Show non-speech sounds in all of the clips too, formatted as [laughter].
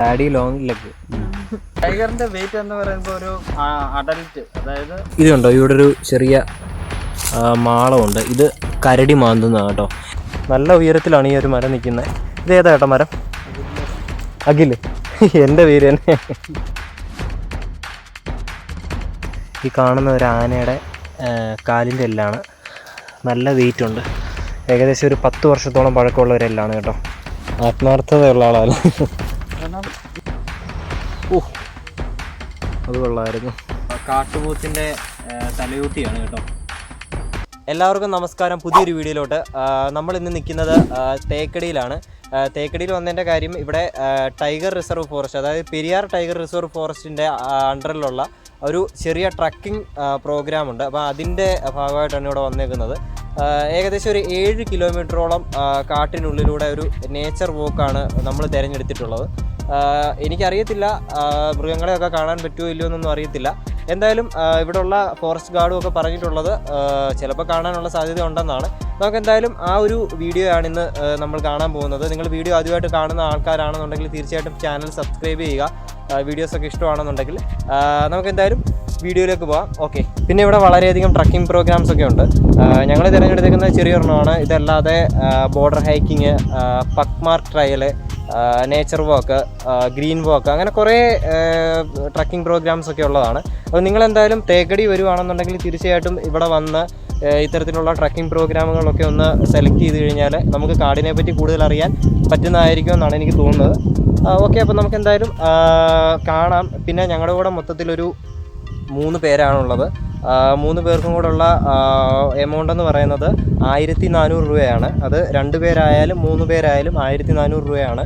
Daddy long leg ടൈഗറിന്റെ weight എന്ന് പറയുമ്പോൾ ഒരു അഡൽറ്റ് അതായത് ഇതുണ്ടോ ഇവിടെ ഒരു ചെറിയ മാളമുണ്ട്. ഇത് കരടി മാന്തുന്നതാണ് കേട്ടോ. നല്ല ഉയരത്തിലാണ് ഈ ഒരു മരം നിൽക്കുന്നത്. ഇത് ഏതാ കേട്ടോ മരം? അഖിൽ. എന്റെ പേര് തന്നെ. ഈ കാണുന്ന ഒരു ആനയുടെ കാലിന്റെ കാലിന്റെ എല്ലാണ്. നല്ല വെയിറ്റ് ഉണ്ട്. ഏകദേശം ഒരു പത്ത് വർഷത്തോളം പഴക്കമുള്ള ഒരു എല്ലാണ് കേട്ടോ. ആത്മാർത്ഥതയുള്ള ആളാണ് കാരണം ഓ അത് കൊള്ളായിരുന്നു. കാട്ടുപോത്തിന്റെ തലയൂട്ടിയാണ് കേട്ടോ. എല്ലാവർക്കും നമസ്കാരം. പുതിയൊരു വീഡിയോയിലോട്ട്. നമ്മൾ ഇന്ന് നിൽക്കുന്നത് തേക്കടിയിലാണ്. തേക്കടിയിൽ വന്നതിന്റെ കാര്യം ഇവിടെ ടൈഗർ റിസർവ് ഫോറസ്റ്റ് അതായത് പെരിയാർ ടൈഗർ റിസർവ് ഫോറസ്റ്റിന്റെ അണ്ടറിലുള്ള ഒരു ചെറിയ ട്രക്കിംഗ് പ്രോഗ്രാം ഉണ്ട്. അപ്പോൾ അതിന്റെ ഭാഗമായിട്ടാണ് ഇവിടെ വന്നേക്കുന്നത്. ഏകദേശം ഒരു ഏഴ് കിലോമീറ്ററോളം കാട്ടിനുള്ളിലൂടെ ഒരു നേച്ചർ വോക്കാണ് നമ്മൾ തിരഞ്ഞെടുത്തിട്ടുള്ളത്. എനിക്കറിയത്തില്ല മൃഗങ്ങളെയൊക്കെ കാണാൻ പറ്റുമോ ഇല്ലയോ എന്നൊന്നും അറിയത്തില്ല. എന്തായാലും ഇവിടെയുള്ള ഫോറസ്റ്റ് ഗാർഡും ഒക്കെ പറഞ്ഞിട്ടുള്ളത് ചിലപ്പോൾ കാണാനുള്ള സാധ്യത ഉണ്ടെന്നാണ്. നമുക്ക് എന്തായാലും ആ ഒരു വീഡിയോ ആണ് ഇന്ന് നമ്മൾ കാണാൻ പോകുന്നത്. നിങ്ങൾ വീഡിയോ ആദ്യമായിട്ട് കാണുന്ന ആൾക്കാരാണെന്നുണ്ടെങ്കിൽ തീർച്ചയായിട്ടും ചാനൽ സബ്സ്ക്രൈബ് ചെയ്യുക. വീഡിയോസൊക്കെ ഇഷ്ടമാണെന്നുണ്ടെങ്കിൽ നമുക്ക് എന്തായാലും വീഡിയോയിലേക്ക് പോകാം ഓക്കെ. പിന്നെ ഇവിടെ വളരെയധികം ട്രക്കിംഗ് പ്രോഗ്രാംസ് ഒക്കെ ഉണ്ട്. ഞങ്ങൾ തിരഞ്ഞെടുത്തേക്കുന്ന ചെറിയൊരെണ്ണമാണ്. ഇതല്ലാതെ border hiking pugmark trail nature walk green walk അങ്ങനെ കുറേ ട്രക്കിംഗ് പ്രോഗ്രാംസ് ഒക്കെ ഉള്ളതാണ്. അപ്പോൾ നിങ്ങൾ എന്തായാലും തേക്കടി വരുവാണെന്നുണ്ടെങ്കിൽ തീർച്ചയായിട്ടും ഇവിടെ വന്ന് ഇത്തരത്തിലുള്ള ട്രക്കിംഗ് പ്രോഗ്രാമുകളൊക്കെ ഒന്ന് സെലക്ട് ചെയ്ത് കഴിഞ്ഞാൽ നമുക്ക് കാടിനെ പറ്റി കൂടുതൽ അറിയാൻ പറ്റുന്നതായിരിക്കും എന്നാണ് എനിക്ക് തോന്നുന്നത്. ഓക്കെ അപ്പോൾ നമുക്ക് എന്തായാലും കാണാം. പിന്നെ ഞങ്ങളുടെ കൂടെ മൊത്തത്തിലൊരു മൂന്ന് പേരാണുള്ളത്. മൂന്ന് പേർക്കും കൂടെ ഉള്ള എമൗണ്ട് എന്ന് പറയുന്നത് ആയിരത്തി നാനൂറ് രൂപയാണ്. അത് രണ്ട് പേരായാലും മൂന്ന് പേരായാലും ആയിരത്തി നാനൂറ് രൂപയാണ്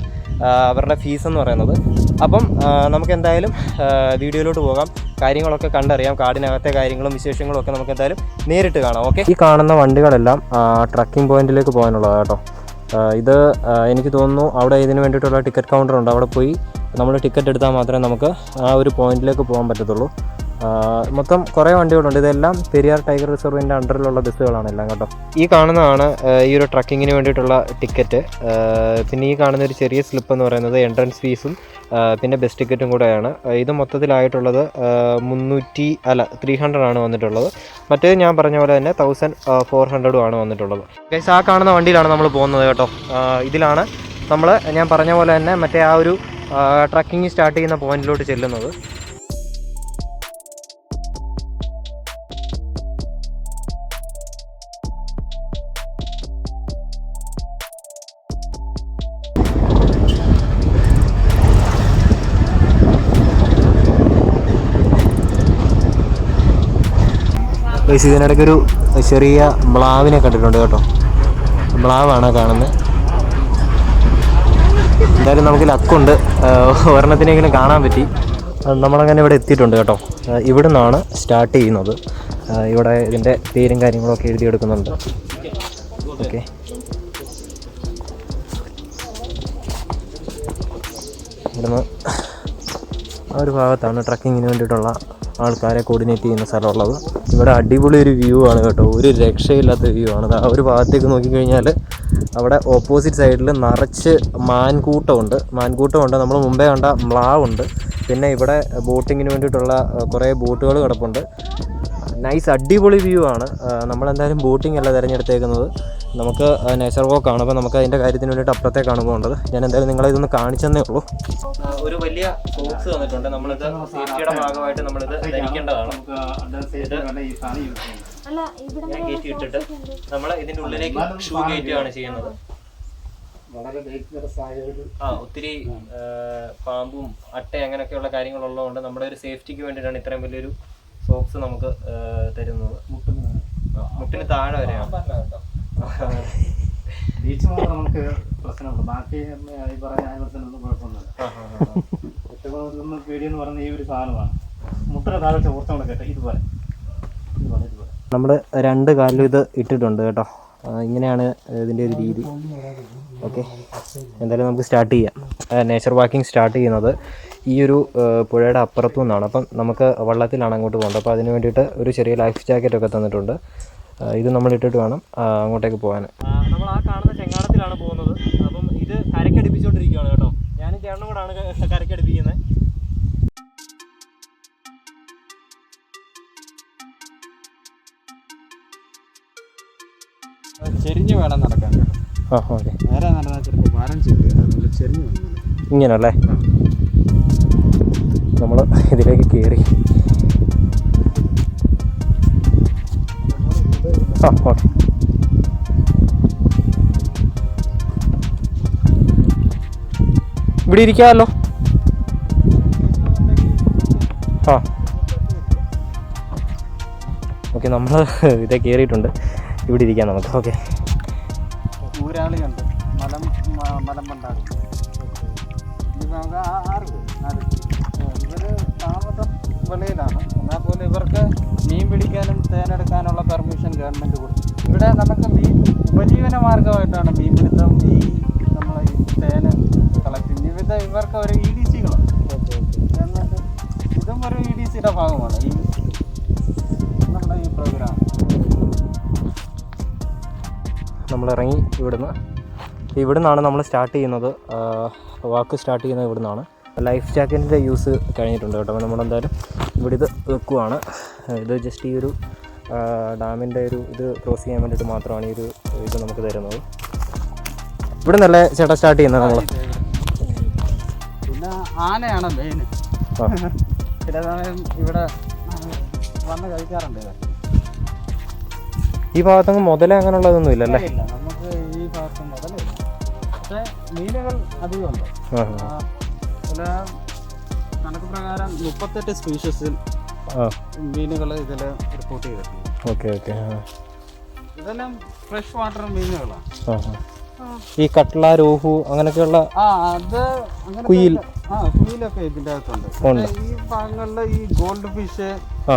അവരുടെ ഫീസ് എന്ന് പറയുന്നത്. അപ്പം നമുക്ക് എന്തായാലും വീഡിയോയിലോട്ട് പോകാം. കാര്യങ്ങളൊക്കെ കണ്ടറിയാം. കാടിനകത്തെ കാര്യങ്ങളും വിശേഷങ്ങളും ഒക്കെ നമുക്ക് എന്തായാലും നേരിട്ട് കാണാം. ഓക്കെ ഈ കാണുന്ന വണ്ടികളെല്ലാം ട്രക്കിംഗ് പോയിന്റിലേക്ക് പോകാനുള്ളതാണ് കേട്ടോ. ഇത് എനിക്ക് തോന്നുന്നു അവിടെ ഇതിന് വേണ്ടിയിട്ടുള്ള ടിക്കറ്റ് കൗണ്ടർ ഉണ്ട്. അവിടെ പോയി നമ്മൾ ടിക്കറ്റ് എടുത്താൽ മാത്രമേ നമുക്ക് ആ ഒരു പോയിന്റിലേക്ക് പോകാൻ പറ്റത്തുള്ളൂ. മൊത്തം കുറേ വണ്ടികളുണ്ട്. ഇതെല്ലാം പെരിയാർ ടൈഗർ റിസർവിന്റെ അണ്ടറിലുള്ള ബസ്സുകളാണ് എല്ലാം കേട്ടോ. ഈ കാണുന്നതാണ് ഈ ഒരു ട്രക്കിങ്ങിന് വേണ്ടിയിട്ടുള്ള ടിക്കറ്റ്. പിന്നെ ഈ കാണുന്ന ഒരു ചെറിയ സ്ലിപ്പ് എന്ന് പറയുന്നത് എൻട്രൻസ് ഫീസും പിന്നെ ബസ് ടിക്കറ്റും കൂടെയാണ്. ഇത് മൊത്തത്തിലായിട്ടുള്ളത് മുന്നൂറ്റി അല്ല ത്രീ ഹൺഡ്രഡ് ആണ് വന്നിട്ടുള്ളത്. മറ്റേത് ഞാൻ പറഞ്ഞ പോലെ തന്നെ തൗസൻഡ് ഫോർ ഹൺഡ്രഡും ആണ് വന്നിട്ടുള്ളത്. ഗൈസ് ആ കാണുന്ന വണ്ടിയിലാണ് നമ്മൾ പോകുന്നത് കേട്ടോ. ഇതിലാണ് നമ്മൾ ഞാൻ പറഞ്ഞ പോലെ തന്നെ മറ്റേ ആ ഒരു ട്രക്കിംഗ് സ്റ്റാർട്ട് ചെയ്യുന്ന പോയിന്റിലോട്ട് ചെല്ലുന്നത്. ഗൈസ് ഇതിനിടയ്ക്ക് ഒരു ചെറിയ മ്ലാവിനെ കണ്ടിട്ടുണ്ട് കേട്ടോ. മ്ലാവാണ് കാണുന്നത് എന്തായാലും നമുക്ക് ലക്കുണ്ട്. ഒരെണ്ണത്തിനെങ്കിലും കാണാൻ പറ്റി. നമ്മളങ്ങനെ ഇവിടെ എത്തിയിട്ടുണ്ട് കേട്ടോ. ഇവിടെ നിന്നാണ് സ്റ്റാർട്ട് ചെയ്യുന്നത്. ഇവിടെ ഇതിന്റെ പേരും കാര്യങ്ങളൊക്കെ എഴുതിയെടുക്കുന്നുണ്ട്. ഓക്കെ ഇവിടുന്ന് ആ ഒരു ഭാഗത്താണ് ട്രക്കിങ്ങിന് വേണ്ടിയിട്ടുള്ള ആൾക്കാരെ കോർഡിനേറ്റ് ചെയ്യുന്ന സ്ഥലമുള്ളത്. ഇവിടെ അടിപൊളി ഒരു വ്യൂ ആണ് കേട്ടോ. ഒരു രക്ഷയില്ലാത്ത വ്യൂ ആണ്. ആ ഒരു ഭാഗത്തേക്ക് നോക്കിക്കഴിഞ്ഞാൽ അവിടെ ഓപ്പോസിറ്റ് സൈഡിൽ നിറച്ച് മാൻകൂട്ടമുണ്ട്. മാൻകൂട്ടമുണ്ട്. നമ്മൾ മുമ്പേ കണ്ട മ്ലാവുണ്ട്. പിന്നെ ഇവിടെ ബോട്ടിങ്ങിന് വേണ്ടിയിട്ടുള്ള കുറേ ബോട്ടുകൾ കിടപ്പുണ്ട്. നൈസ് അടിപൊളി വ്യൂ ആണ്. നമ്മളെന്തായാലും ബോട്ടിംഗ് അല്ല തിരഞ്ഞെടുത്തേക്കുന്നത്. നമുക്ക് നേച്ചർ വോക്ക് ആണ്. അപ്പോൾ നമുക്ക് അതിന്റെ കാര്യത്തിന് വേണ്ടിയിട്ട് അപ്പുറത്തേക്കാണ് പോകേണ്ടത്. ഞാൻ എന്തായാലും നിങ്ങളെ ഇതൊന്ന് കാണിച്ചെന്നേ ഉള്ളൂ. ഒരു വലിയ ബോക്സ് തന്നിട്ടുണ്ട് നമ്മളിത് സേഫ്റ്റിയുടെ ഭാഗമായിട്ട് നമ്മളിത് ധരിക്കേണ്ടതാണ്. അല്ല ഇവിടെ ഞാൻ കയറ്റി ഇട്ടിട്ട് നമ്മൾ ഇതിന്റെ ഉള്ളിലേക്ക് ഷൂ കയറ്റുകയാണ് ചെയ്യുന്നത്. ആ ഒത്തിരി പാമ്പും അട്ട അങ്ങനെയൊക്കെയുള്ള കാര്യങ്ങളുള്ളതുകൊണ്ട് നമ്മുടെ ഒരു സേഫ്റ്റിക്ക് വേണ്ടിയിട്ടാണ് ഇത്രയും വലിയൊരു സോക്സ് നമുക്ക് തരുന്നത്. മുട്ടിന് താഴെ വരെയാണ്. ബീച്ച് മാത്രം നമുക്ക് പ്രശ്നമുള്ളൂ. ബാക്കി ഈ പറഞ്ഞ ആനിമൽസിനൊന്നും കുഴപ്പമൊന്നുമില്ല. ഏറ്റവും കൂടുതൽ പേടിയെന്ന് പറയുന്ന ഈ ഒരു സാധനമാണ്. മുട്ടിന് താഴെ ചോർച്ച കേട്ടോ. ഇതുപോലെ. ഇതുപോലെ ഇതുപോലെ. നമ്മൾ രണ്ട് കാലിലും ഇത് ഇട്ടിട്ടുണ്ട് കേട്ടോ. ഇങ്ങനെയാണ് ഇതിന്റെ ഒരു രീതി. ഓക്കെ. എന്തായാലും നമുക്ക് സ്റ്റാർട്ട് ചെയ്യാം. നേച്ചർ വാക്കിംഗ് സ്റ്റാർട്ട് ചെയ്യുന്നത് ഈ ഒരു പുഴയുടെ അപ്പുറത്തു നിന്നാണ് അപ്പം നമുക്ക് വള്ളത്തിലാണ് അങ്ങോട്ട് പോകേണ്ടത്. അപ്പോൾ അതിന് വേണ്ടിയിട്ട് ഒരു ചെറിയ ലൈഫ് ജാക്കറ്റ് ഒക്കെ തന്നിട്ടുണ്ട്. ഇത് നമ്മൾ ഇട്ടിട്ട് വേണം അങ്ങോട്ടേക്ക് പോകാൻ. നമ്മൾ ആ കാണുന്ന ചെങ്ങാടത്തിലാണ് പോകുന്നത്. അപ്പം ഇത് കരക്കടിപ്പിച്ചുകൊണ്ടിരിക്കുകയാണ് കേട്ടോ. ഞാനും ചേട്ടനും കൂടാണ് കരക്കടിപ്പിക്കുന്നത്. ചെരിഞ്ഞ് വേണം നടക്കാൻ കേട്ടോ. ആ ഓക്കെ. നേരെ നടന്നാൽ ചിലപ്പോൾ ഭാരം ചെരിഞ്ഞ്. ഇങ്ങനല്ലേ? നമ്മൾ ഇതിലേക്ക് കയറി ഓക്കെ ഇവിടെ ഇരിക്കാമല്ലോ. ആ. ഓക്കെ നമ്മൾ ഇതേ കയറിയിട്ടുണ്ട് ഇവിടെ ഇരിക്കാം നമുക്ക്. ഓക്കെ. ഊരാളിയുണ്ട് മലം മലം പേര്. ഇവർ താമസം വെളിയിലാണ്. എന്നാൽ പോലും ഇവർക്ക് പിടിക്കാനും തേനെടുക്കാനുള്ള പെർമിഷൻ ഗവൺമെന്റ് കൊടുത്തു. ഇവിടെ നമുക്ക് മീൻ ഉപജീവന മാർഗമായിട്ടാണ് മീൻ പിടുത്തം ഈ നമ്മൾ ഈ തേന് കളക്ടിങ് വിവിധ ഇവർക്ക് ഒരു ഇ ഡി എന്നിട്ട് ഇതും ഒരു ഇ ഡി സിയുടെ ഭാഗമാണ്. ഈ നമ്മുടെ ഈ പ്രോഗ്രാം നമ്മളിറങ്ങി ഇവിടുന്ന്. ഇവിടുന്നാണ് നമ്മൾ സ്റ്റാർട്ട് ചെയ്യുന്നത്. വാക്ക് സ്റ്റാർട്ട് ചെയ്യുന്നത് ഇവിടുന്നാണ്. ലൈഫ് ജാക്കറ്റിന്റെ യൂസ് കഴിഞ്ഞിട്ടുണ്ട് കേട്ടോ. നമ്മൾ നമ്മളെന്തായാലും ഇവിടെ ഇത് വെക്കുവാണ്. ഇത് ജസ്റ്റ് ഈ ഒരു ഡാമിന്റെ ഒരു ഇത് ക്രോസ് ചെയ്യാൻ വേണ്ടിയിട്ട് മാത്രമാണ് ഈ ഒരു ഇത് നമുക്ക് തരുന്നത്. ഇവിടെ നല്ല ചേട്ടാ സ്റ്റാർട്ട് ചെയ്യുന്നത് നമ്മൾ പിന്നെ ആനയാണ് മെയിൻ ചില സമയം ഇവിടെ വന്ന് കഴിക്കാറുണ്ട് ഈ ഭാഗത്തങ്ങ് മുതല അങ്ങനെയുള്ളതൊന്നും ഇല്ലല്ലേ ഇല്ല നമുക്ക് ഈ ഭാഗത്ത് മുതലില്ല പക്ഷേ മീനുകൾ അധികമുണ്ട്. ചില കണക്ക് പ്രകാരം മുപ്പത്തെട്ട് സ്പീഷീസിൽ മീനുകൾ ഇതിൽ റിപ്പോർട്ട് ചെയ്തിട്ടുണ്ട്. ഓക്കെ ഓക്കെ ഇതെല്ലാം ഫ്രഷ് വാട്ടർ മീനുകളാണ്. ഈ കട്ട്ള രോഹു അങ്ങനെയൊക്കെയുള്ള കുയിൽ. ആ കുയിലൊക്കെ ഇതിന്റെ അകത്തുണ്ട്. ഈ ഭാഗങ്ങളിൽ ഈ ഗോൾഡ് ഫിഷ്.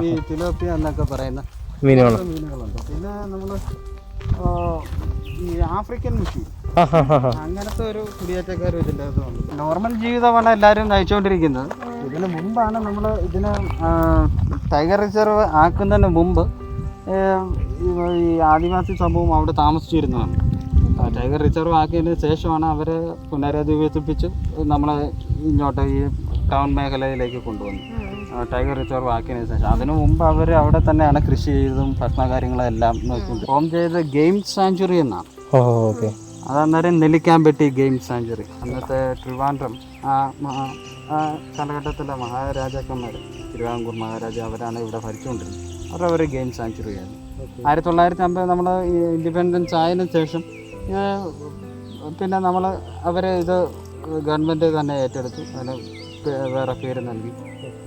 ഈ തിലോപ്പിയ എന്നൊക്കെ പറയുന്ന മീനുകളാണ് മീനുകളുണ്ട്. പിന്നെ നമ്മൾ ഈ ആഫ്രിക്കൻ മുഷി അങ്ങനത്തെ ഒരു കുടിയേറ്റക്കാരും ഇതിന്റെ അകത്തുണ്ട്. നോർമൽ ജീവിതമാണ് എല്ലാവരും നയിച്ചുകൊണ്ടിരിക്കുന്നത്. ഇതിന് മുമ്പാണ് നമ്മൾ ഇതിന് ടൈഗർ റിസർവ് ആക്കുന്നതിന് മുമ്പ് ഈ- ആദിവാസി സമൂഹം അവിടെ താമസിച്ചിരുന്നതാണ്. ടൈഗർ റിസർവ് ആക്കിയതിന് ശേഷമാണ് അവരെ പുനരധിവസിപ്പിച്ച് നമ്മളെ ഇങ്ങോട്ട് ഈ ടൗൺ മേഖലയിലേക്ക് കൊണ്ടുവന്നു ടൈഗർ റിസർവ് ആക്കിയതിന് ശേഷം. അതിനു മുമ്പ് അവർ അവിടെ തന്നെയാണ് കൃഷി ചെയ്തതും ഭക്ഷണ കാര്യങ്ങളെല്ലാം നോക്കുന്നത് ഫോം ചെയ്ത ഗെയിം സാഞ്ചുറി എന്നാണ്. അതന്നേരം നെല്ലിക്കാമ്പെട്ടി ഗെയിം സാഞ്ചുറി. അന്നത്തെ ട്രിവാൻഡ്രം ആ കാലഘട്ടത്തിലെ മഹാരാജാക്കന്മാർ തിരുവിതാംകൂർ മഹാരാജ അവരാണ് ഇവിടെ ഭരിച്ചുകൊണ്ടിരുന്നത്. അവരുടെ ഒരു ഗെയിം സാഞ്ചുറിയായിരുന്നു ആയിരത്തി തൊള്ളായിരത്തി അമ്പത് നമ്മൾ ഇൻഡിപെൻഡൻസ് ആയതിനു ശേഷം പിന്നെ നമ്മൾ അവരെ ഇത് ഗവൺമെന്റ് തന്നെ ഏറ്റെടുത്തു. അതിന് വേറെ പേര് നൽകി.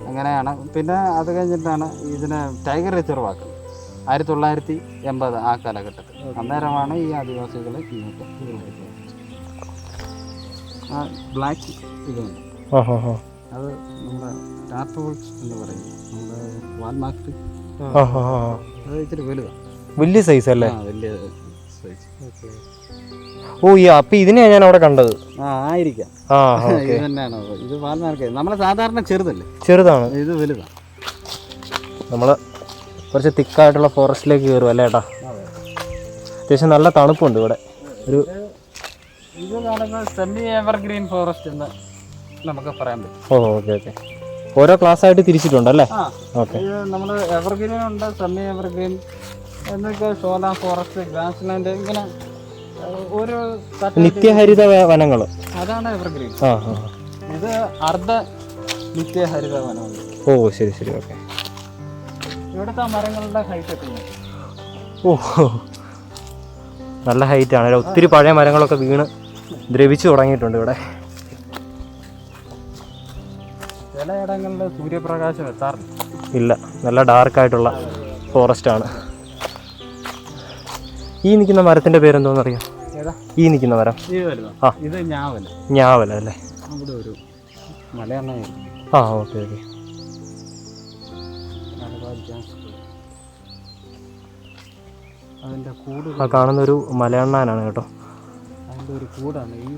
അങ്ങനെയാണ്. പിന്നെ അത് കഴിഞ്ഞിട്ടാണ് ഇതിനെ ടൈഗർ റിസർവ് ആക്കുന്നത്. ആയിരത്തി തൊള്ളായിരത്തി എൺപത് ആ കാലഘട്ടത്തിൽ. അന്നേരമാണ് ഈ ആദിവാസികളെ ഇങ്ങോട്ട് ബ്ലാക്ക് ഇതുണ്ട്. അത് നമ്മുടെ ടാർട്ടോൾസ് എന്ന് പറയും. നമ്മുടെ ഹാ അത് ഇച്ചിരി വലുതാണ് വലിയ സൈസ് അല്ലേ? വലിയ സൈസ് ഓ ഈ അപ്പൊ ഇതിനെയാ ഞാൻ അവിടെ കണ്ടത്. ആ ആയിരിക്കാം. ഇത് തന്നെയാണ്. ഇത് വാൽമാർക്ക് നമ്മളെ സാധാരണ ചെറുതല്ലേ? ചെറുതാണ്. ഇത് വലുതാണ് നമ്മൾ കുറച്ച് തിക്കായിട്ടുള്ള ഫോറസ്റ്റിലേക്ക് കയറും അല്ലേ ഏട്ടാ? അത്യാവശ്യം നല്ല തണുപ്പുണ്ട് ഇവിടെ. ഒരു ഇത് സെമി എവർഗ്രീൻ ഫോറസ്റ്റ് എന്ന് നമുക്ക് പറയാൻ പറ്റും. Oh okay okay. ഓരോ ക്ലാസ് ആയിട്ട് തിരിച്ചിട്ടുണ്ട് അല്ലേ ഓക്കെ. നമ്മൾ എവർഗ്രീൻ ഉണ്ട് സെമി എവർഗ്രീൻ എന്നൊക്കെ ഷോല ഫോറസ്റ്റ് ഗ്രാസ് ലാൻഡ് ഇങ്ങനെ ഓരോ ഒരു നിത്യഹരിത വനങ്ങൾ അതാണ് എവർഗ്രീൻ ഇത് അർദ്ധ നിത്യഹരിത വനമാണ്. ഓ ശരി ശരി ഓക്കെ. ഇവിടുത്തെ മരങ്ങളുടെ ഹൈറ്റ് എത്തുന്നത് ഓ നല്ല ഹൈറ്റ് ആണ് ഒത്തിരി പഴയ മരങ്ങളൊക്കെ വീണ് ദ്രവിച്ചു തുടങ്ങിയിട്ടുണ്ട് ഇവിടെ. ചില ഇടങ്ങളിൽ സൂര്യപ്രകാശം എത്താറില്ല. ഇല്ല നല്ല ഡാർക്കായിട്ടുള്ള ഫോറസ്റ്റാണ് ഫോറസ്റ്റ് ആണ്. ഈ നിൽക്കുന്ന മരത്തിന്റെ പേരെന്തോന്നറിയാം? ഏതാ? ഈ നിൽക്കുന്ന മരം. ആ. ഇത് ഞാവല. ഞാവല അല്ലേ? അവിടെ ഒരു ആ ഓക്കെ ഓക്കെ. അതിന്റെ കൂട് ആ കാണുന്നൊരു മലയണ്ണാനാണ് കേട്ടോ. അതിന്റെ ഒരു കൂടാണ് ഈ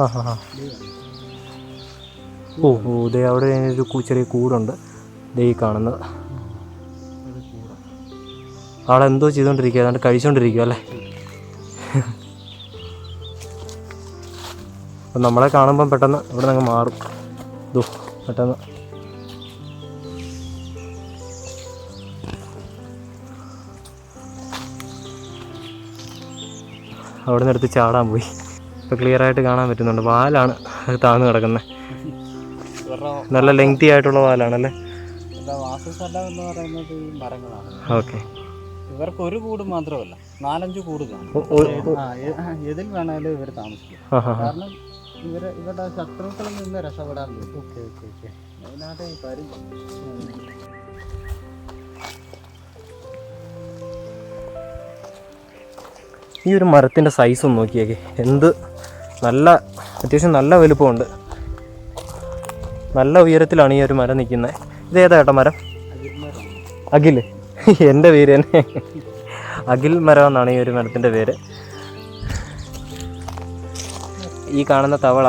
ആ ഹാ ഹാ ഓ ദേ അവിടെ ഒരു ചെറിയ കൂടുണ്ട്. ദേ ഈ കാണുന്നത്. അവിടെ എന്തോ ചെയ്തുകൊണ്ടിരിക്കുക അതുകൊണ്ട് കഴിച്ചുകൊണ്ടിരിക്കുക അല്ലേ? അപ്പം നമ്മളെ കാണുമ്പം പെട്ടെന്ന് ഇവിടെ നിന്ന് മാറും. ദോ പെട്ടെന്ന്. അവിടെ നിന്ന് എടുത്ത് ചാടാൻ പോയി. ഇപ്പോൾ ക്ലിയർ ആയിട്ട് കാണാൻ പറ്റുന്നുണ്ട്. വാലാണ് താഴ്ന്നു കിടക്കുന്നത് നല്ല ലെങ്തി ആയിട്ടുള്ള വാലാണല്ലേ? വാസസ്ഥലം എന്ന് പറയുന്നത് ഈ മരങ്ങളാണ്. ഓക്കെ. ഇവർക്ക് ഒരു കൂട് മാത്രമല്ല നാലഞ്ച് കൂട് കാണും വേണേലും ഇവർ താമസിക്കും. കാരണം ഇവർ ഇവരുടെ ശത്രുക്കളിൽ നിന്ന് രക്ഷപ്പെടാൻ ഓക്കെ ഓക്കെ ഓക്കെ. അതിനായിട്ട് ഈ കാര്യം ഈ ഒരു മരത്തിന്റെ സൈസ് ഒന്ന് നോക്കിയേക്കെ. എന്ത് നല്ല അത്യാവശ്യം നല്ല വലുപ്പമുണ്ട്. നല്ല ഉയരത്തിലാണ് ഈ ഒരു മരം നിൽക്കുന്നത്. ഇത് ഏതാ ഏട്ടാ മരം? അഖിൽ. [laughs] എന്റെ പേര് തന്നെ. അഖിൽ മരം എന്നാണ് ഈ ഒരു മരത്തിന്റെ പേര്. ഈ കാണുന്ന തവള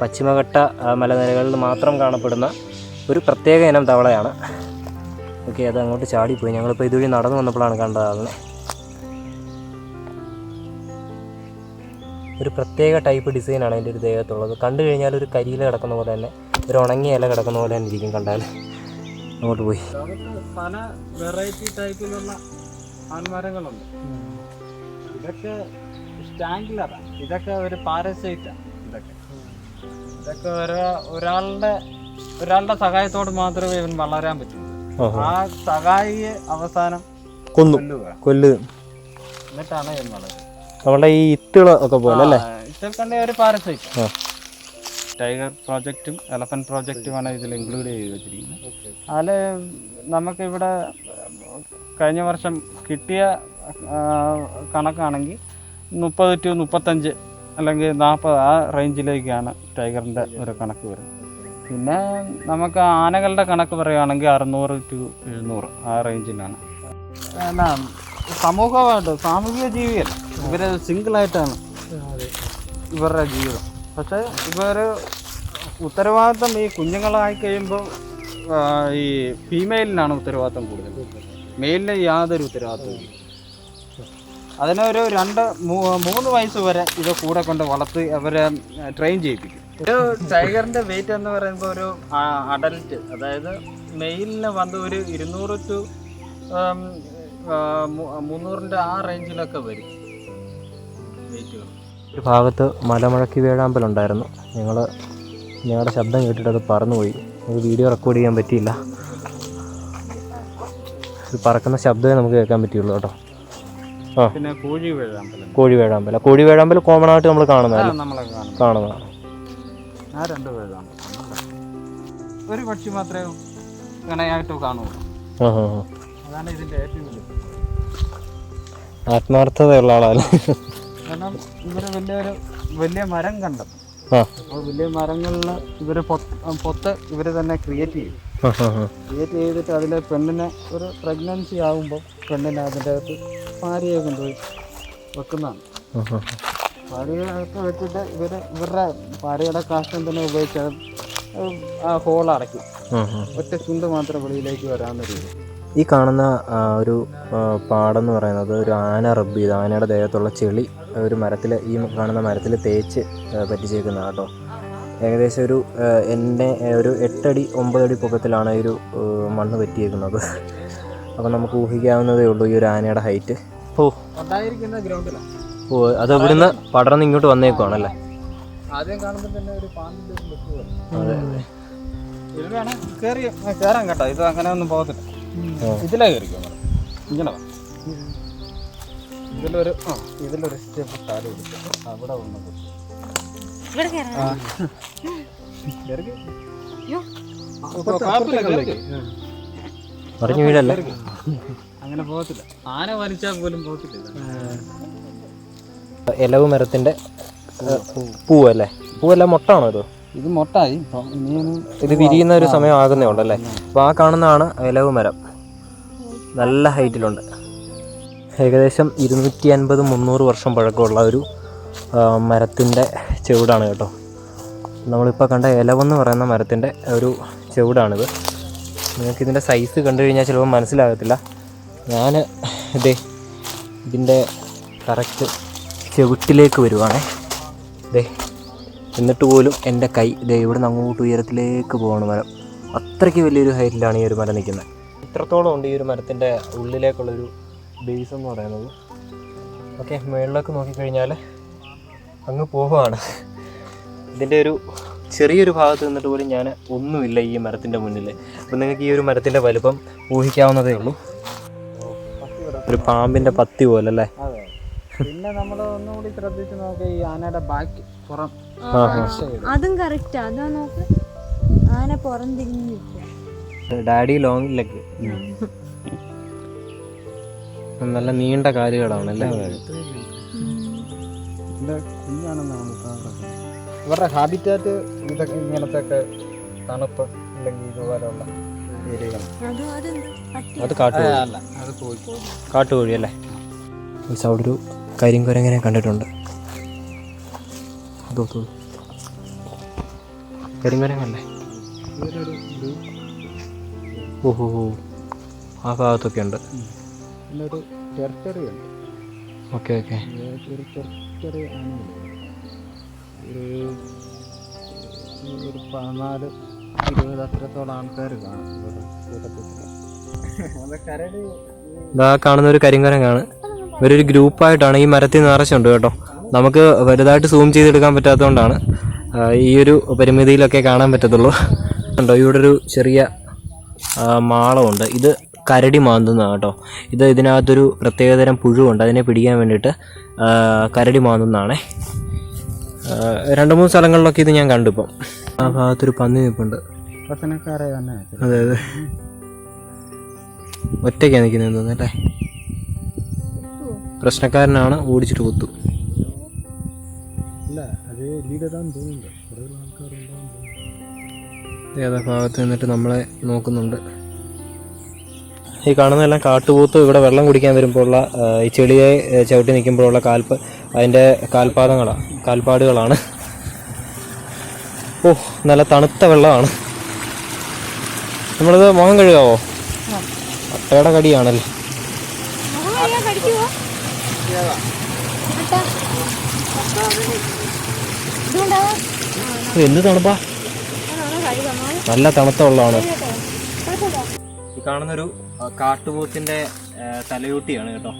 പശ്ചിമഘട്ട മലനിരകളിൽ മാത്രം കാണപ്പെടുന്ന ഒരു പ്രത്യേക ഇനം തവളയാണ്. ഓക്കെ അത് അങ്ങോട്ട് ചാടിപ്പോയി. ഞങ്ങളിപ്പോൾ ഇതുവഴി നടന്നു വന്നപ്പോഴാണ് കണ്ടത് ആളിനെ ഒരു പ്രത്യേക ടൈപ്പ് ഡിസൈനാണ് അതിന്റെ ഒരു ദേഹത്തുള്ളത്. കണ്ടു കഴിഞ്ഞാൽ ഒരു കരിയിൽ കിടക്കുന്ന പോലെ തന്നെ. ഒരു ഉണങ്ങിയ ഇല കിടക്കുന്ന പോലെ തന്നെ ഇരിക്കും കണ്ടാൽ. അങ്ങോട്ട് പോയി. പല വെറൈറ്റി ടൈപ്പിലുള്ള ആൽമരങ്ങളുണ്ട് ഇതൊക്കെ സ്റ്റാൻഡിലറാണ് ഇതൊക്കെ ഒരു പാരസൈറ്റാണ് ഇതൊക്കെ. ഇതൊക്കെ ഒരാ ഒരാളുടെ ഒരാളുടെ സഹായത്തോട് മാത്രമേ ഇവൻ വളരാൻ പറ്റൂ. ആ സഹായിയെ അവസാനം കൊന്നു. കൊല്ലു. എന്നിട്ടാണ് ഇവൻ വളരുന്നത് നമ്മുടെ ഈ ഒക്കെ പോലെ അല്ലേ? ഇതൊക്കെ ഒരു പാരസൈറ്റ്. ടൈഗർ പ്രോജക്റ്റും എലഫന്റ് പ്രോജക്റ്റുമാണ് ഇതിൽ ഇൻക്ലൂഡ് ചെയ്ത് വെച്ചിരിക്കുന്നത്. അതിൽ നമുക്കിവിടെ കഴിഞ്ഞ വർഷം കിട്ടിയ കണക്കാണെങ്കിൽ മുപ്പത് ടു മുപ്പത്തഞ്ച് അല്ലെങ്കിൽ നാൽപ്പത് ആ റേഞ്ചിലേക്കാണ് ടൈഗറിന്റെ ഒരു കണക്ക് വരുന്നത്. പിന്നെ നമുക്ക് ആനകളുടെ കണക്ക് പറയുകയാണെങ്കിൽ അറുന്നൂറ് ടു എഴുന്നൂറ് ആ റേഞ്ചിലാണ്. എന്നാ സമൂഹമായിട്ട് സാമൂഹിക ജീവിയല്ല ഇവർ സിംഗിളായിട്ടാണ് ഇവരുടെ ജീവിതം. പക്ഷേ ഇവർ ഉത്തരവാദിത്തം ഈ കുഞ്ഞുങ്ങളായി കഴിയുമ്പോൾ ഈ ഫീമെയിലിനാണ് ഉത്തരവാദിത്തം കൂടുതൽ. മെയിലിന് യാതൊരു ഉത്തരവാദിത്തവും ഇല്ല. അതിനൊരു രണ്ട് മൂന്ന് വയസ്സ് വരെ ഇത് കൂടെ കൊണ്ട് വളർത്തി അവരെ ട്രെയിൻ ചെയ്യിപ്പിക്കും. ഒരു ടൈഗറിന്റെ വെയിറ്റ് എന്ന് പറയുമ്പോൾ ഒരു അഡൽറ്റ് അതായത് മെയിലിന് വന്ന് ഒരു ഇരുന്നൂറ് ടു മുന്നൂറിന്റെ ആ റേഞ്ചിലൊക്കെ വരും. വെയിറ്റുകൾ ഒരു ഭാഗത്ത് മലമുഴക്കി വേഴാമ്പലുണ്ടായിരുന്നു. ഞങ്ങൾ ഞങ്ങളുടെ ശബ്ദം കേട്ടിട്ട് അത് പറന്നുപോയി. നമുക്ക് വീഡിയോ റെക്കോർഡ് ചെയ്യാൻ പറ്റിയില്ല. ഇത് പറക്കുന്ന ശബ്ദമേ നമുക്ക് കേൾക്കാൻ പറ്റിയുള്ളൂ കേട്ടോ. ആ. പിന്നെ കോഴി വീഴാമ്പലം. കോഴി വേഴാമ്പല. കോഴി വേഴാമ്പൽ കോമൺ ആയിട്ട് നമ്മൾ കാണുന്നതാണ് നമ്മളെ കാണും കാണുന്നതാണ്. ആ രണ്ട് വീഴാമ്പലം. ഒരു പക്ഷി മാത്രമേ ഇണയായിട്ട് കാണുള്ളൂ. ആ ആ ആ. അതാണ് ഇതിന്റെ ഏറ്റവും വലിയ ആത്മാർത്ഥതയുള്ള ആളല്ലേ കാരണം ഇവർ വലിയൊരു വലിയ മരം കണ്ടെത്തും അപ്പോൾ വലിയ മരങ്ങളിൽ ഇവർ പൊത്ത് ഇവർ തന്നെ ക്രിയേറ്റ് ചെയ്യും. ക്രിയേറ്റ് ചെയ്തിട്ട് അതിലെ പെണ്ണിനെ ഒരു പ്രഗ്നൻസി ആകുമ്പോൾ പെണ്ണിനെ അതിന്റെ അകത്ത് ഭാര്യയെ കൊണ്ടുപോയി വെക്കുന്നതാണ് ആ. വെച്ചിട്ട് ഇവർ ഇവരുടെ ഭാര്യയുടെ കാഷ്ടം തന്നെ ഉപയോഗിച്ച് ആ ഹോൾ അടയ്ക്കും. ഒറ്റ ചുണ്ട് മാത്രം വെളിയിലേക്ക് വരാവുന്ന രീതി ഈ കാണുന്ന ഒരു പാടെന്ന് പറയുന്നത് ഒരു ആന റബ്ബ് ചെയ്ത് ആനയുടെ ദേഹത്തുള്ള ചെളി ഒരു മരത്തിൽ ഈ കാണുന്ന മരത്തിൽ തേച്ച് പറ്റിച്ചേക്കുന്ന കേട്ടോ. ഏകദേശം ഒരു എന്റെ ഒരു എട്ടടി ഒമ്പതടി പൊക്കത്തിലാണ് ഈ ഒരു മണ്ണ് പറ്റിയേക്കുന്നത്. അപ്പോൾ നമുക്ക് ഊഹിക്കാവുന്നതേ ഉള്ളൂ ഈ ഒരു ആനയുടെ ഹൈറ്റ് ഓ. ഓ അത് ഇവിടുന്ന് പടർന്ന് ഇങ്ങോട്ട് വന്നേക്കുവാണല്ലേ? ആദ്യം കാണുമ്പോൾ തന്നെ ഒരു അതെ അതെ. ഇത് വേണം കയറി കയറാൻ കേട്ടോ. ഇത് അങ്ങനെ ഒന്നും പോകത്തില്ല. ഇതിലേ കയറിക്കോ. ഇങ്ങനെ. ഇതിലൊരു ആ ഇതിലൊരു സ്റ്റെപ്പ് താഴെ കൊടുക്കും അവിടെ ഒന്ന്. പറഞ്ഞു വീടല്ല. അങ്ങനെ പോകത്തില്ല. ആന വലിച്ചാൽ പോലും പോകത്തില്ല. ഇലവ് മരത്തിന്റെ പൂവല്ലേ? പൂവല്ല മൊട്ടാണോ ഇത്? ഇത് മൊട്ടായി. ഇത് വിരിയുന്ന ഒരു സമയം ആകുന്നേ ഉണ്ടല്ലേ? അപ്പോൾ ആ കാണുന്നതാണ് ഇലവ് മരം. നല്ല ഹൈറ്റിലുണ്ട് ഏകദേശം ഇരുന്നൂറ്റി അൻപത് മുന്നൂറ് വർഷം പഴക്കമുള്ള ഒരു മരത്തിന്റെ ചെവിടാണ് കേട്ടോ. നമ്മളിപ്പോൾ കണ്ട ഇലവെന്ന് പറയുന്ന മരത്തിന്റെ ഒരു ചെവിടാണിത്. നിങ്ങൾക്ക് ഇതിന്റെ സൈസ് കണ്ടു കഴിഞ്ഞാൽ ചിലപ്പോൾ മനസ്സിലാകത്തില്ല. ഞാൻ ഇതേ ഇതിന്റെ കറക്റ്റ് ചെവിട്ടിലേക്ക് വരുവാണേ. ദേ എന്നിട്ട് പോലും എന്റെ കൈ ദേ ഇവിടെ നിന്ന് അങ്ങോട്ട് ഉയരത്തിലേക്ക് പോകണം മരം. അത്രയ്ക്ക് വലിയൊരു ഹൈറ്റിലാണ് ഈ ഒരു മരം നിൽക്കുന്നത്. ഇത്രത്തോളം ഉണ്ട് ഈ ഒരു മരത്തിന്റെ ഉള്ളിലേക്കുള്ളൊരു ബേസ് എന്ന് പറയുന്നത്. ഓക്കെ മുകളിലേക്ക് നോക്കിക്കഴിഞ്ഞാൽ അങ്ങ് പോവുകയാണ്. ഇതിന്റെ ഒരു ചെറിയൊരു ഭാഗത്ത് നിന്നിട്ട് പോലും ഞാൻ ഒന്നുമില്ല ഈ മരത്തിന്റെ മുന്നിൽ. അപ്പം നിങ്ങൾക്ക് ഈ ഒരു മരത്തിന്റെ വലുപ്പം ഊഹിക്കാവുന്നതേ ഉള്ളൂ. ഒരു പാമ്പിന്റെ പത്തി പോലെ അല്ലേ? അതെ. പിന്നെ നമ്മൾ ഒന്നുകൂടി ശ്രദ്ധിച്ച് നോക്കുക ഈ ആനയുടെ ബാക്ക് പുറം അതും കറക്റ്റ് അതാ നോക്ക്. ആന പുറം തിരിഞ്ഞിരിക്കുക. ഡാഡി ലോങ് ലെഗ് നല്ല നീണ്ട കാലുകളാണ് അല്ലേ? ഇവരുടെ ഹാബിറ്റാറ്റ് ഇതൊക്കെ ഇങ്ങനത്തെ ഒക്കെ തണുപ്പ് അല്ലെങ്കിൽ ഇതുപോലെയുള്ള അതും കാട്ടുകോഴി. അല്ല അത് പോയി കാട്ടുകോഴി അല്ലേ? മീൻസ് അവിടെ ഒരു കരിങ്കുരങ്ങനെ കണ്ടിട്ടുണ്ട്. കരിങ്കുരങ്ങല്ലേ ഇവരൊരു ഓഹോ ആ ഭാഗത്തൊക്കെ ഉണ്ട്. പിന്നെ ഒരു ടെറിട്ടറി ഉണ്ട് ഓക്കെ ഓക്കെ. ഒരു ടെറിട്ടറി ആണ് ഒരു ഒരു പതിനാല് ഇരുപത് അത്രത്തോളം ആൾക്കാർ കാണും ഇതാ [laughs] കാണുന്ന ഒരു കരിങ്കുരങ്ങാണ് ഇവരൊരു ഗ്രൂപ്പായിട്ടാണ് ഈ മരത്തിൽ നിറച്ചുണ്ട് കേട്ടോ. നമുക്ക് വലുതായിട്ട് സൂം ചെയ്തെടുക്കാൻ പറ്റാത്തതുകൊണ്ടാണ് ഈ ഒരു പരിമിതിയിലൊക്കെ കാണാൻ പറ്റത്തുള്ളൂ. ഉണ്ടോ ഇവിടെ ഒരു ചെറിയ ആ, മാളമുണ്ട്. ഇത് കരടി മാന്തുന്നതാണ് കേട്ടോ. ഇത് ഇതിനകത്തൊരു പ്രത്യേകതരം പുഴുവുണ്ട്. അതിനെ പിടിക്കാൻ വേണ്ടിയിട്ട് കരടി മാന്തുന്നതാണേ. രണ്ട് മൂന്ന് സ്ഥലങ്ങളിലൊക്കെ ഇത് ഞാൻ കണ്ടു ഇപ്പം ആ ഭാഗത്തൊരു പന്നി നിൽപ്പുണ്ട് അതെ അതെ. ഒറ്റയ്ക്കാണ് നിൽക്കുന്നത് തോന്നുന്നു അല്ലേ? പ്രശ്നക്കാരനാണ് ഓടിച്ചിട്ട് കുത്തു. ഏതാ ഭാഗത്ത് നിന്നിട്ട് നമ്മളെ നോക്കുന്നുണ്ട്. ഈ കാണുന്നതെല്ലാം കാട്ടുപോത്ത് ഇവിടെ വെള്ളം കുടിക്കാൻ വരുമ്പോഴുള്ള ഈ ചെളിയെ ചവിട്ടി നിൽക്കുമ്പോഴുള്ള കാൽപ്പ് അതിന്റെ കാൽപാദങ്ങളാണ് കാൽപ്പാടുകളാണ് ഓ നല്ല തണുത്ത വെള്ളമാണ്. നമ്മളിത് മുഖം കഴുകാവോ? അട്ടയുടെ കടിയാണല്ലേ. എന്ത് തണുപ്പാ? നല്ല തണുത്ത വെള്ളമാണ്. ഈ കാണുന്നൊരു കാട്ടുപോത്തിന്റെ തലയൂട്ടിയാണ് കേട്ടോ.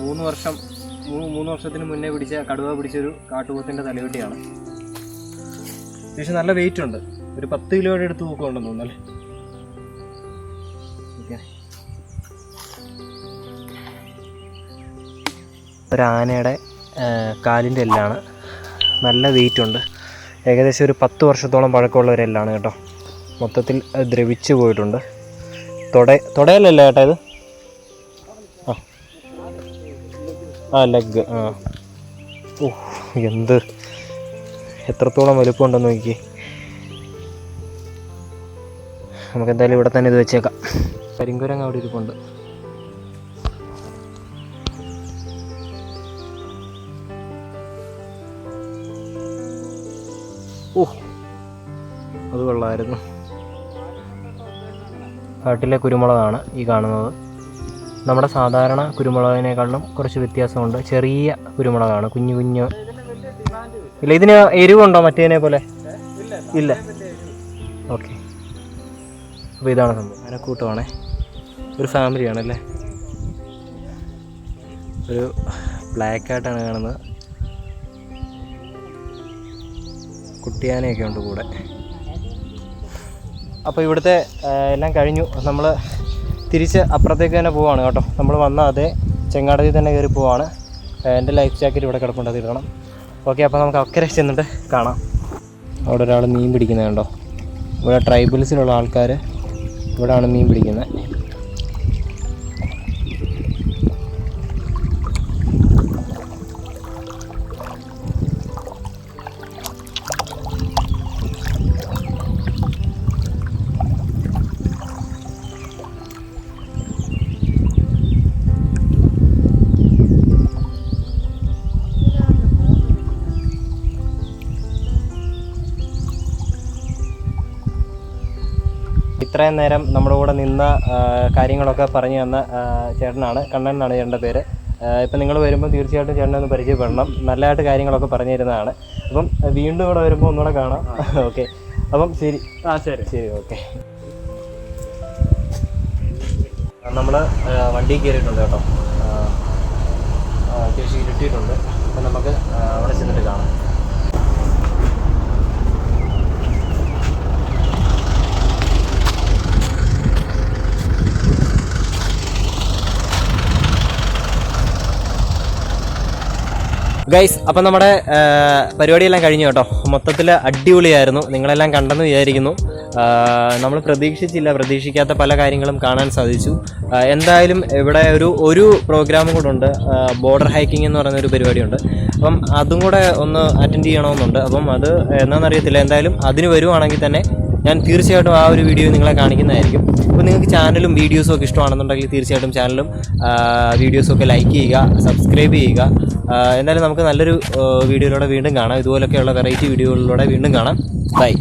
മൂന്ന് വർഷം മൂന്ന് വർഷത്തിന് മുന്നേ പിടിച്ച കടുവ പിടിച്ചൊരു കാട്ടുപോത്തിന്റെ തലയൂട്ടിയാണ്. അത്യാവശ്യം നല്ല വെയിറ്റ് ഉണ്ട്. ഒരു പത്ത് കിലോയുടെ അടുത്ത് തൂക്കമുണ്ടെന്ന് തോന്നുന്നല്ലേ ഓക്കെ. ഒരു ആനയുടെ ആ, കാലിന്റെ എല്ലാണ്. നല്ല വെയിറ്റ് ഉണ്ട്. ഏകദേശം ഒരു പത്ത് വർഷത്തോളം പഴക്കമുള്ള ഒരു എല്ലാണ് കേട്ടോ. മൊത്തത്തിൽ ദ്രവിച്ചു പോയിട്ടുണ്ട്. തൊട തൊടയല്ലല്ലേ ചേട്ടാ ഇത്? ആ. ആ ലെഗ് ആ. ഓ എന്ത്? എത്രത്തോളം വലുപ്പമുണ്ടെന്ന് നോക്കി നമുക്കെന്തായാലും ഇവിടെ തന്നെ ഇത് വെച്ചേക്കാം. കരിങ്കുരങ്ങ് അവിടെ ഇരിപ്പുണ്ട്. ഓ അത് കൊള്ളായിരുന്നു. കാട്ടിലെ കുരുമുളകാണ് ഈ കാണുന്നത്. നമ്മുടെ സാധാരണ കുരുമുളകിനേക്കാളും കുറച്ച് വ്യത്യാസമുണ്ട്. ചെറിയ കുരുമുളകാണ് കുഞ്ഞു കുഞ്ഞു. ഇല്ല ഇതിന് എരിവുണ്ടോ മറ്റേതിനെ പോലെ? ഇല്ല. ഓക്കെ. അപ്പോൾ ഇതാണ് സംഭവം. അനക്കൂട്ടമാണേ ഒരു ഫാമിലിയാണല്ലേ ഒരു ബ്ലാക്ക് ആയിട്ടാണ് കാണുന്നത്. കുട്ടിയാനയൊക്കെ ഉണ്ട് കൂടെ. അപ്പോൾ ഇവിടുത്തെ എല്ലാം കഴിഞ്ഞു. നമ്മൾ തിരിച്ച് അപ്പുറത്തേക്ക് തന്നെ പോവാണ് കേട്ടോ. നമ്മൾ വന്ന അതേ ചെങ്ങാടത്തിൽ തന്നെ കയറി പോവാണ്. എന്റെ ലൈഫ് ജാക്കറ്റ് ഇവിടെ കിടപ്പുണ്ട് അത് ഇടണം. ഓക്കെ അപ്പോൾ നമുക്ക് അക്കരെ ചെന്നിട്ട് കാണാം. അവിടെ ഒരാൾ മീൻ പിടിക്കുന്നത് കണ്ടോ? ഇവിടെ ട്രൈബൽസിലുള്ള ആൾക്കാർ ഇവിടെയാണ് മീൻ പിടിക്കുന്നത്. ഇത്രയും നേരം നമ്മുടെ കൂടെ നിന്ന കാര്യങ്ങളൊക്കെ പറഞ്ഞു തന്ന ചേട്ടനാണ്. കണ്ണൻ എന്നാണ് ചേട്ടന്റെ പേര്. ഇപ്പം നിങ്ങൾ വരുമ്പോൾ തീർച്ചയായിട്ടും ചേട്ടനെ ഒന്ന് പരിചയപ്പെടണം. നല്ലതായിട്ട് കാര്യങ്ങളൊക്കെ പറഞ്ഞു തരുന്നതാണ്. അപ്പം വീണ്ടും ഇവിടെ വരുമ്പോൾ ഒന്നുകൂടെ കാണാം. ഓക്കെ [laughs] അപ്പം ശരി. ആ ശരി. ശരി ഓക്കെ നമ്മൾ വണ്ടി കയറിയിട്ടുണ്ട് കേട്ടോ. അത്യാവശ്യം ഇരുട്ടിയിട്ടുണ്ട്. അപ്പം നമുക്ക് അവിടെ ചെന്നിട്ട് കാണാം. ഗൈസ് അപ്പം നമ്മുടെ പരിപാടിയെല്ലാം കഴിഞ്ഞു കേട്ടോ. മൊത്തത്തിൽ അടിപൊളിയായിരുന്നു. നിങ്ങളെല്ലാം കണ്ടെന്ന് വിചാരിക്കുന്നു. നമ്മൾ പ്രതീക്ഷിച്ചില്ല പ്രതീക്ഷിക്കാത്ത പല കാര്യങ്ങളും കാണാൻ സാധിച്ചു. എന്തായാലും ഇവിടെ ഒരു ഒരു പ്രോഗ്രാമും കൂടെ ഉണ്ട്. ബോർഡർ ഹൈക്കിംഗ് എന്ന് പറയുന്ന ഒരു പരിപാടിയുണ്ട്. അപ്പം അതും കൂടെ ഒന്ന് അറ്റൻഡ് ചെയ്യണമെന്നുണ്ട്. അപ്പം അത് എന്നാണെന്നറിയത്തില്ല എന്തായാലും അതിന് വരുവാണെങ്കിൽ തന്നെ ഞാൻ തീർച്ചയായിട്ടും ആ ഒരു വീഡിയോ നിങ്ങളെ കാണിക്കുന്നതായിരിക്കും. അപ്പോൾ നിങ്ങൾക്ക് ചാനലും വീഡിയോസും ഒക്കെ ഇഷ്ടമാണെന്നുണ്ടെങ്കിൽ തീർച്ചയായിട്ടും ചാനലും വീഡിയോസൊക്കെ ലൈക്ക് ചെയ്യുക സബ്സ്ക്രൈബ് ചെയ്യുക. എന്തായാലും നമുക്ക് നല്ലൊരു വീഡിയോയിലൂടെ വീണ്ടും കാണാം. ഇതുപോലൊക്കെയുള്ള വെറൈറ്റി വീഡിയോകളിലൂടെ വീണ്ടും കാണാം. ബൈ